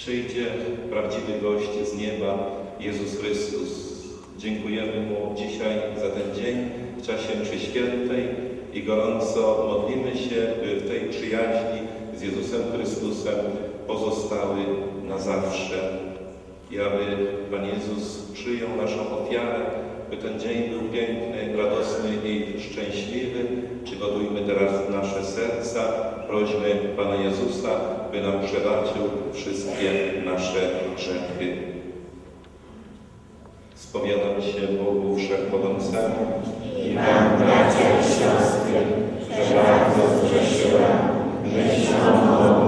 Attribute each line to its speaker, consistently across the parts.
Speaker 1: przyjdzie prawdziwy gość z nieba, Jezus Chrystus. Dziękujemy Mu dzisiaj za ten dzień w czasie mszy świętej i gorąco modlimy się, by w tej przyjaźni z Jezusem Chrystusem pozostały na zawsze. I aby Pan Jezus przyjął naszą ofiarę, by ten dzień był piękny, radosny i szczęśliwy. Przygotujmy teraz nasze serca. Prośmy Pana Jezusa, by nam przebaczył wszystkie nasze grzechy. Spowiadam się Bogu Wszechmogącemu
Speaker 2: I Wam, bracia i siostry, że bardzo zgrzeszyłam myślą, mową,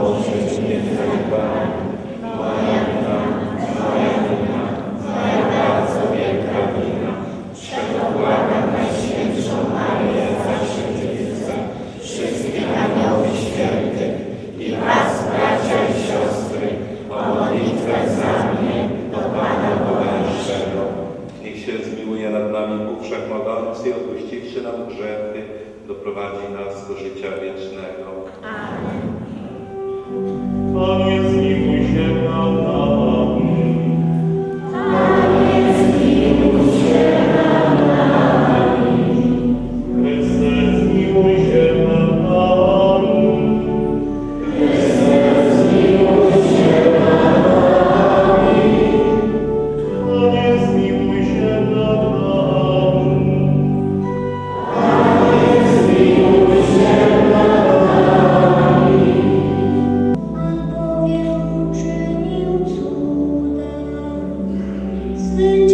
Speaker 1: You.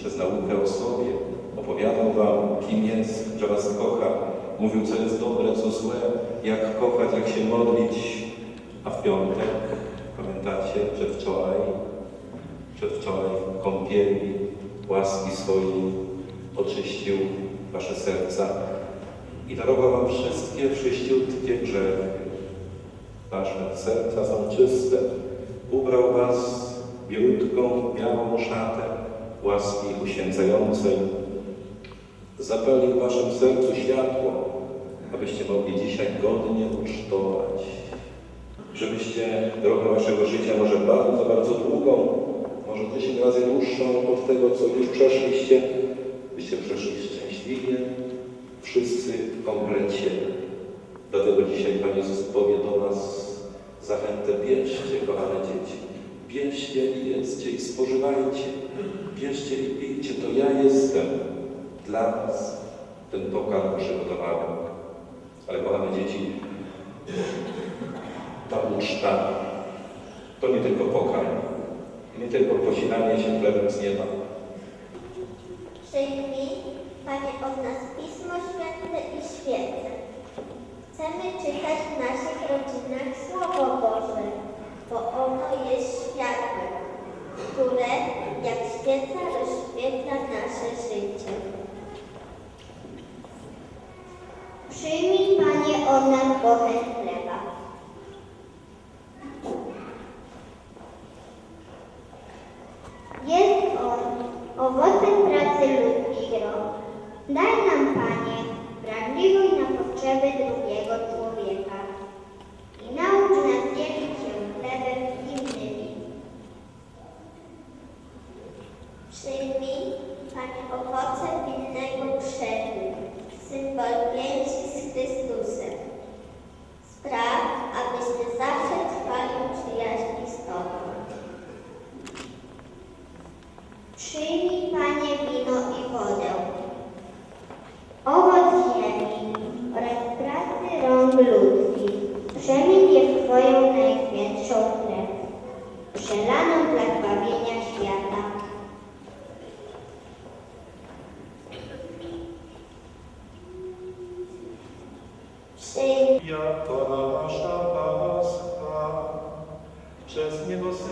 Speaker 1: Przez naukę o sobie opowiadał wam, kim jest, że was kocha. Mówił, co jest dobre, co złe, jak kochać, jak się modlić. A w piątek, pamiętacie, przedwczoraj, przedwczoraj w kąpieli łaski swojej oczyścił wasze serca i darował wam wszystkie wszyściutkie grzechy. Wasze serca są czyste. Ubrał was białutką, białą szatę łaski uświęcającej. Zapalił waszym sercu światło, abyście mogli dzisiaj godnie ucztować. Żebyście drogę waszego życia może bardzo, bardzo długą, może dziesięć razy dłuższą od tego, co już przeszliście, byście przeszli szczęśliwie, wszyscy w komplecie. Dlatego dzisiaj Pan Jezus powie do nas zachętę, bierzcie, kochane dzieci, bierzcie i jedzcie i spożywajcie, bierzcie i pijcie, to ja jestem dla was ten pokarm przygotowałem. Ale kochane dzieci, ta uczta to nie tylko pokarm, nie tylko posilanie się chlebem z nieba.
Speaker 3: Przyjmij, Panie, od nas Pismo Święte i świece. Chcemy czytać w naszych rodzinach Słowo Boże, bo ono jest światłem, które jak świeca rozświetla nasze życie. Przyjmij, Panie, od nas bochę chleba. Jest on owocem pracy ludzkich rąk. Daj nam, Panie, wrażliwość na potrzeby drugiego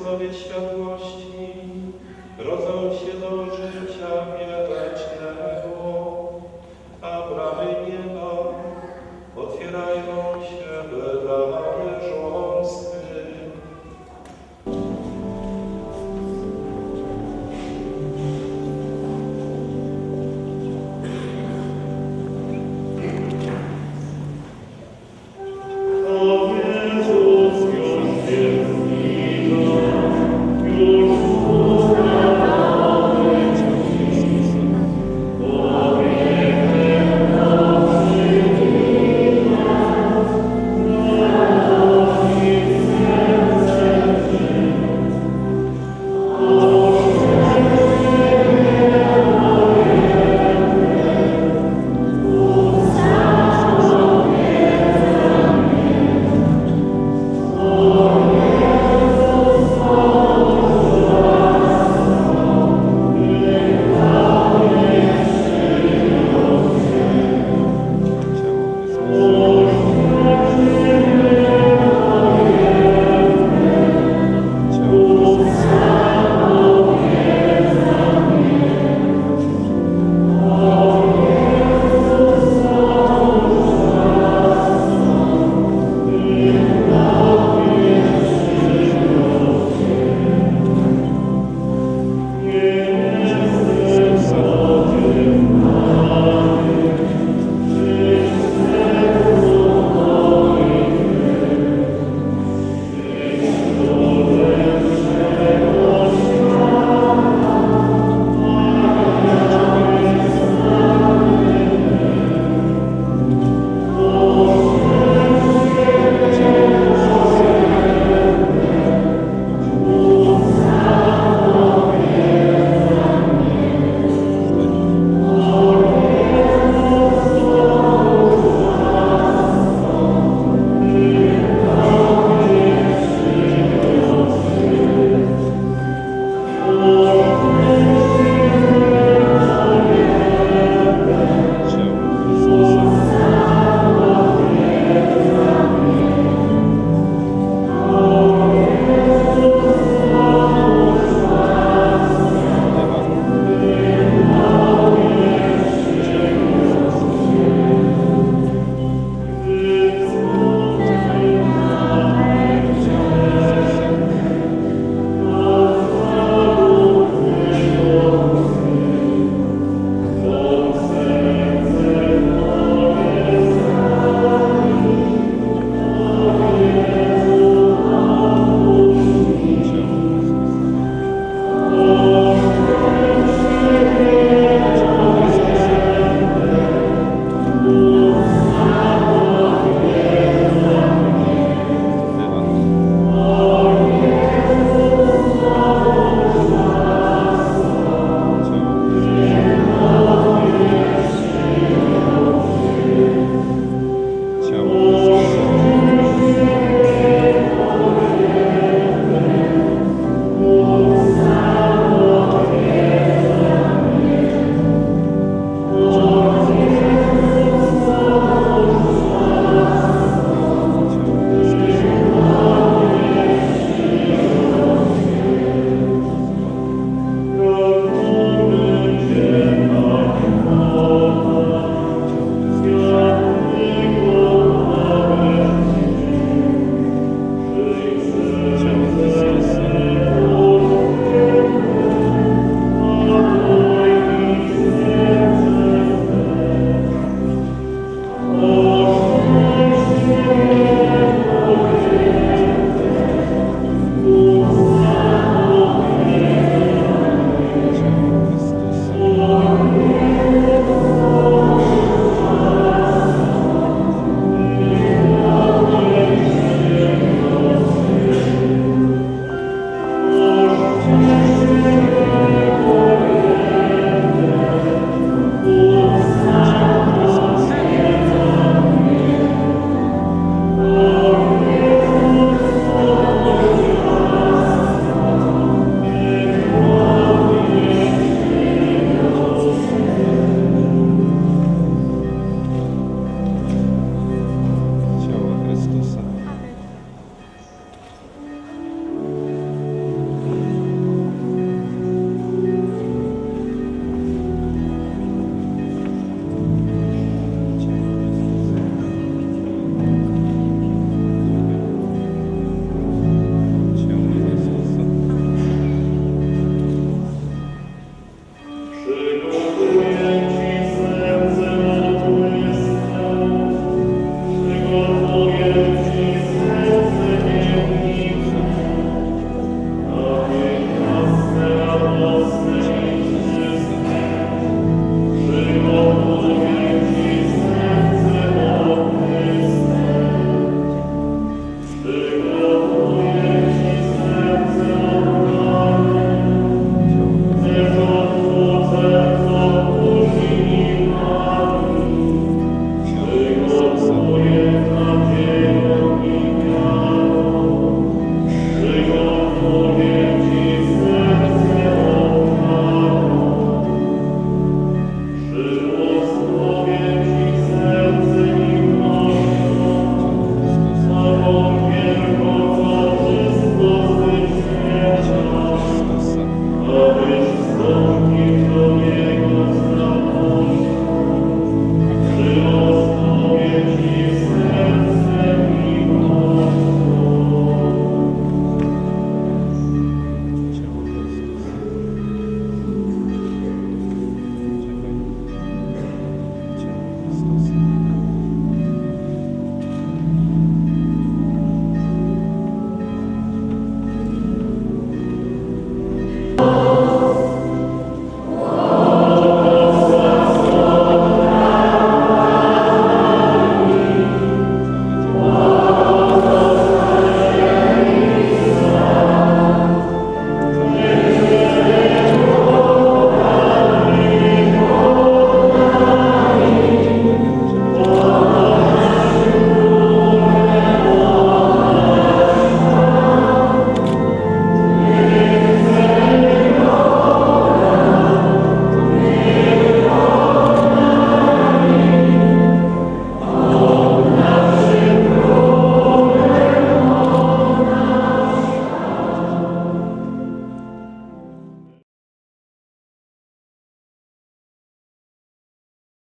Speaker 1: Synowie Światłości